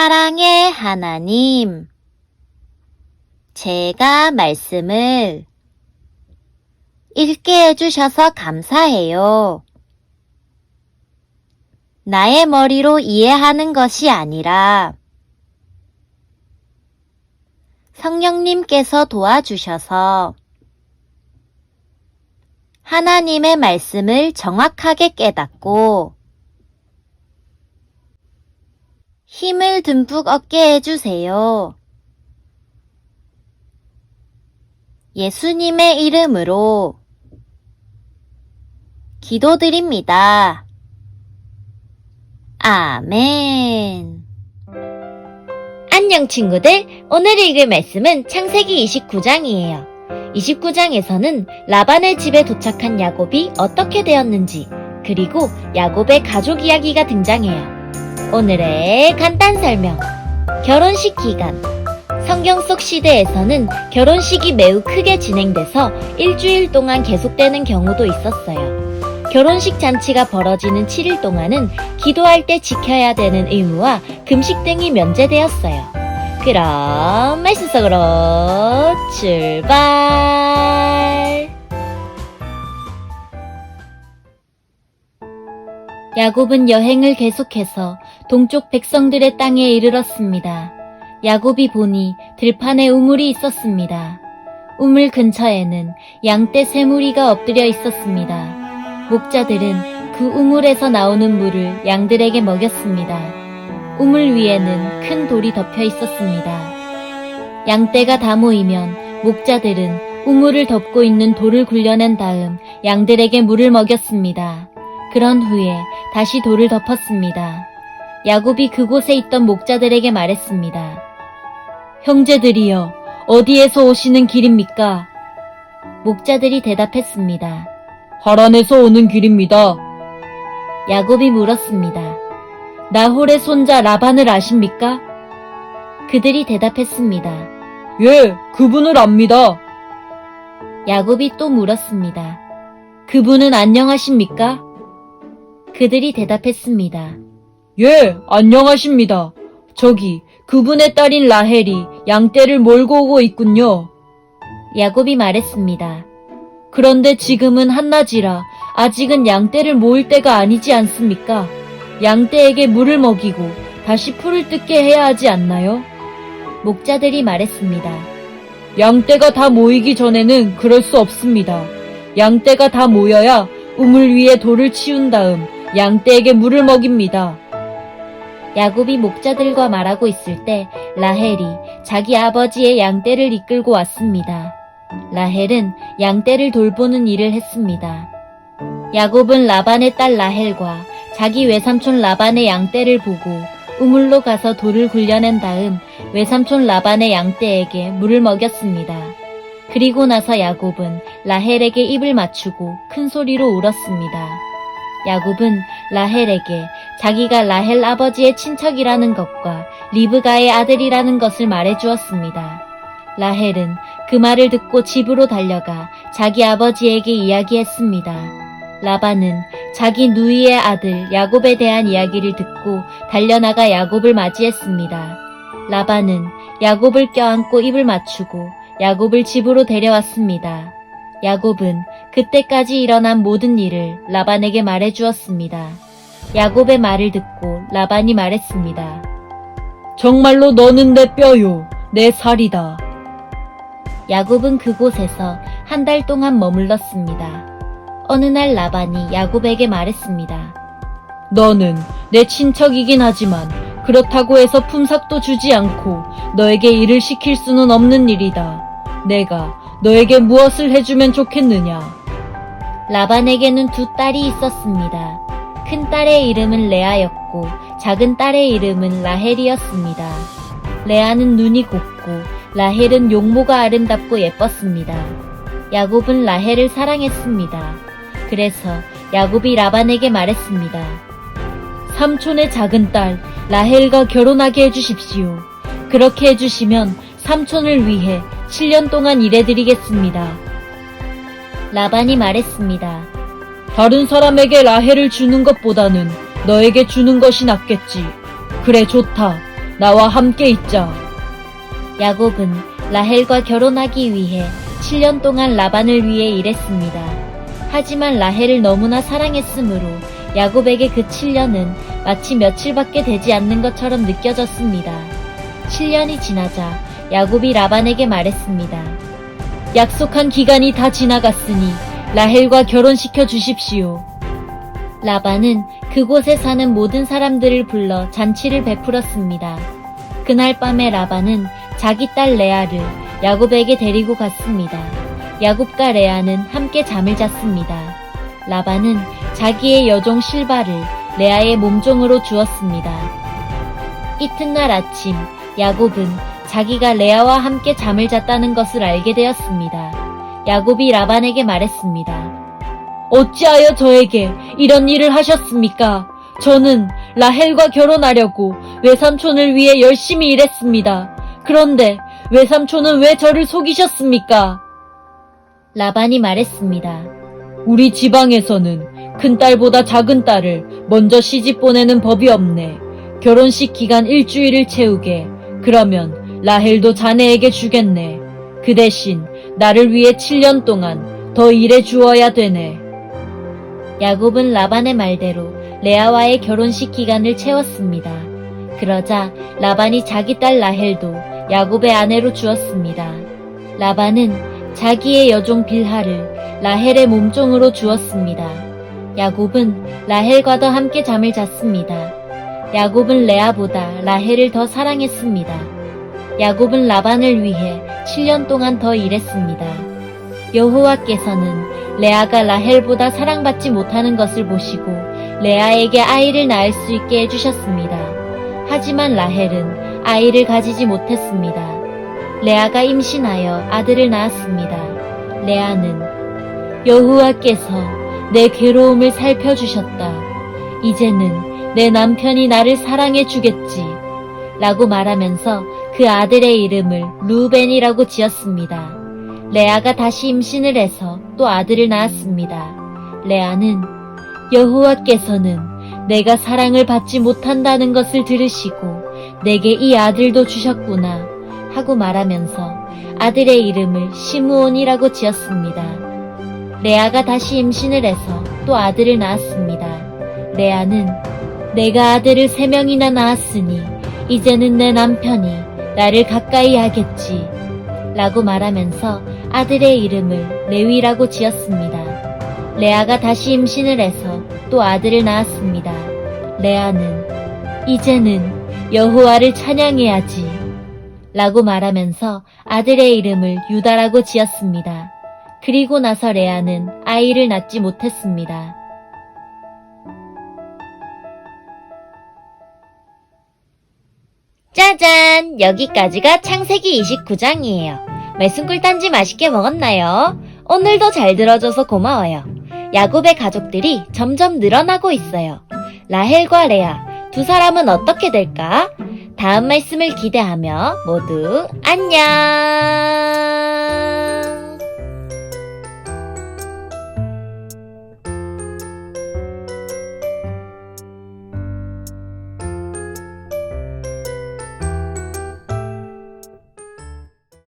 사랑의 하나님, 제가 말씀을 읽게 해주셔서 감사해요. 나의 머리로 이해하는 것이 아니라 성령님께서 도와주셔서 하나님의 말씀을 정확하게 깨닫고 힘을 듬뿍 얻게 해주세요. 예수님의 이름으로 기도드립니다. 아멘. 안녕 친구들. 오늘 읽을 말씀은 창세기 29장이에요. 29장에서는 라반의 집에 도착한 야곱이 어떻게 되었는지, 그리고 야곱의 가족 이야기가 등장해요. 오늘의 간단 설명. 결혼식 기간. 성경 속 시대에서는 결혼식이 매우 크게 진행돼서 일주일 동안 계속되는 경우도 있었어요. 결혼식 잔치가 벌어지는 7일 동안은 기도할 때 지켜야 되는 의무와 금식 등이 면제되었어요. 그럼 말씀 속으로 출발! 야곱은 여행을 계속해서 동쪽 백성들의 땅에 이르렀습니다. 야곱이 보니 들판에 우물이 있었습니다. 우물 근처에는 양떼 세 무리가 엎드려 있었습니다. 목자들은 그 우물에서 나오는 물을 양들에게 먹였습니다. 우물 위에는 큰 돌이 덮여 있었습니다. 양떼가 다 모이면 목자들은 우물을 덮고 있는 돌을 굴려낸 다음 양들에게 물을 먹였습니다. 그런 후에 다시 돌을 덮었습니다. 야곱이 그곳에 있던 목자들에게 말했습니다. 형제들이여, 어디에서 오시는 길입니까? 목자들이 대답했습니다. 하란에서 오는 길입니다. 야곱이 물었습니다. 나홀의 손자 라반을 아십니까? 그들이 대답했습니다. 예, 그분을 압니다. 야곱이 또 물었습니다. 그분은 안녕하십니까? 그들이 대답했습니다. 예, 안녕하십니다. 저기, 그분의 딸인 라헬이 양떼를 몰고 오고 있군요. 야곱이 말했습니다. 그런데 지금은 한낮이라 아직은 양떼를 모을 때가 아니지 않습니까? 양떼에게 물을 먹이고 다시 풀을 뜯게 해야 하지 않나요? 목자들이 말했습니다. 양떼가 다 모이기 전에는 그럴 수 없습니다. 양떼가 다 모여야 우물 위에 돌을 치운 다음 양떼에게 물을 먹입니다. 야곱이 목자들과 말하고 있을 때 라헬이 자기 아버지의 양떼를 이끌고 왔습니다. 라헬은 양떼를 돌보는 일을 했습니다. 야곱은 라반의 딸 라헬과 자기 외삼촌 라반의 양떼를 보고 우물로 가서 돌을 굴려낸 다음 외삼촌 라반의 양떼에게 물을 먹였습니다. 그리고 나서 야곱은 라헬에게 입을 맞추고 큰 소리로 울었습니다. 야곱은 라헬에게 자기가 라헬 아버지의 친척이라는 것과 리브가의 아들이라는 것을 말해 주었습니다. 라헬은 그 말을 듣고 집으로 달려가 자기 아버지에게 이야기했습니다. 라반은 자기 누이의 아들 야곱에 대한 이야기를 듣고 달려나가 야곱을 맞이했습니다. 라반은 야곱을 껴안고 입을 맞추고 야곱을 집으로 데려왔습니다. 야곱은 그때까지 일어난 모든 일을 라반에게 말해 주었습니다. 야곱의 말을 듣고 라반이 말했습니다. 정말로 너는 내 뼈요, 내 살이다. 야곱은 그곳에서 한 달 동안 머물렀습니다. 어느 날 라반이 야곱에게 말했습니다. 너는 내 친척이긴 하지만 그렇다고 해서 품삯도 주지 않고 너에게 일을 시킬 수는 없는 일이다. 내가 너에게 무엇을 해주면 좋겠느냐? 라반에게는 두 딸이 있었습니다. 큰 딸의 이름은 레아였고 작은 딸의 이름은 라헬이었습니다. 레아는 눈이 곱고 라헬은 용모가 아름답고 예뻤습니다. 야곱은 라헬을 사랑했습니다. 그래서 야곱이 라반에게 말했습니다. 삼촌의 작은 딸 라헬과 결혼하게 해주십시오. 그렇게 해주시면 삼촌을 위해 7년 동안 일해드리겠습니다. 라반이 말했습니다. 다른 사람에게 라헬을 주는 것보다는 너에게 주는 것이 낫겠지. 그래, 좋다. 나와 함께 있자. 야곱은 라헬과 결혼하기 위해 7년 동안 라반을 위해 일했습니다. 하지만 라헬을 너무나 사랑했으므로 야곱에게 그 7년은 마치 며칠밖에 되지 않는 것처럼 느껴졌습니다. 7년이 지나자 야곱이 라반에게 말했습니다. 약속한 기간이 다 지나갔으니 라헬과 결혼시켜 주십시오. 라반은 그곳에 사는 모든 사람들을 불러 잔치를 베풀었습니다. 그날 밤에 라반은 자기 딸 레아를 야곱에게 데리고 갔습니다. 야곱과 레아는 함께 잠을 잤습니다. 라반은 자기의 여종 실바를 레아의 몸종으로 주었습니다. 이튿날 아침 야곱은 자기가 레아와 함께 잠을 잤다는 것을 알게 되었습니다. 야곱이 라반에게 말했습니다. 어찌하여 저에게 이런 일을 하셨습니까? 저는 라헬과 결혼하려고 외삼촌을 위해 열심히 일했습니다. 그런데 외삼촌은 왜 저를 속이셨습니까? 라반이 말했습니다. 우리 지방에서는 큰 딸보다 작은 딸을 먼저 시집 보내는 법이 없네. 결혼식 기간 일주일을 채우게. 그러면 라헬도 자네에게 주겠네. 그 대신 나를 위해 7년 동안 더 일해 주어야 되네. 야곱은 라반의 말대로 레아와의 결혼식 기간을 채웠습니다. 그러자 라반이 자기 딸 라헬도 야곱의 아내로 주었습니다. 라반은 자기의 여종 빌하를 라헬의 몸종으로 주었습니다. 야곱은 라헬과도 함께 잠을 잤습니다. 야곱은 레아보다 라헬을 더 사랑했습니다. 야곱은 라반을 위해 7년 동안 더 일했습니다. 여호와께서는 레아가 라헬보다 사랑받지 못하는 것을 보시고 레아에게 아이를 낳을 수 있게 해주셨습니다. 하지만 라헬은 아이를 가지지 못했습니다. 레아가 임신하여 아들을 낳았습니다. 레아는 여호와께서 내 괴로움을 살펴주셨다. 이제는 내 남편이 나를 사랑해 주겠지. 라고 말하면서 그 아들의 이름을 루벤이라고 지었습니다. 레아가 다시 임신을 해서 또 아들을 낳았습니다. 레아는 여호와께서는 내가 사랑을 받지 못한다는 것을 들으시고 내게 이 아들도 주셨구나 하고 말하면서 아들의 이름을 시므온이라고 지었습니다. 레아가 다시 임신을 해서 또 아들을 낳았습니다. 레아는 내가 아들을 세 명이나 낳았으니 이제는 내 남편이 나를 가까이 하겠지 라고 말하면서 아들의 이름을 레위라고 지었습니다. 레아가 다시 임신을 해서 또 아들을 낳았습니다. 레아는 이제는 여호와를 찬양해야지 라고 말하면서 아들의 이름을 유다라고 지었습니다. 그리고 나서 레아는 아이를 낳지 못했습니다. 짜잔! 여기까지가 창세기 29장이에요. 매순꿀 단지 맛있게 먹었나요? 오늘도 잘 들어줘서 고마워요. 야곱의 가족들이 점점 늘어나고 있어요. 라헬과 레아, 두 사람은 어떻게 될까? 다음 말씀을 기대하며 모두 안녕!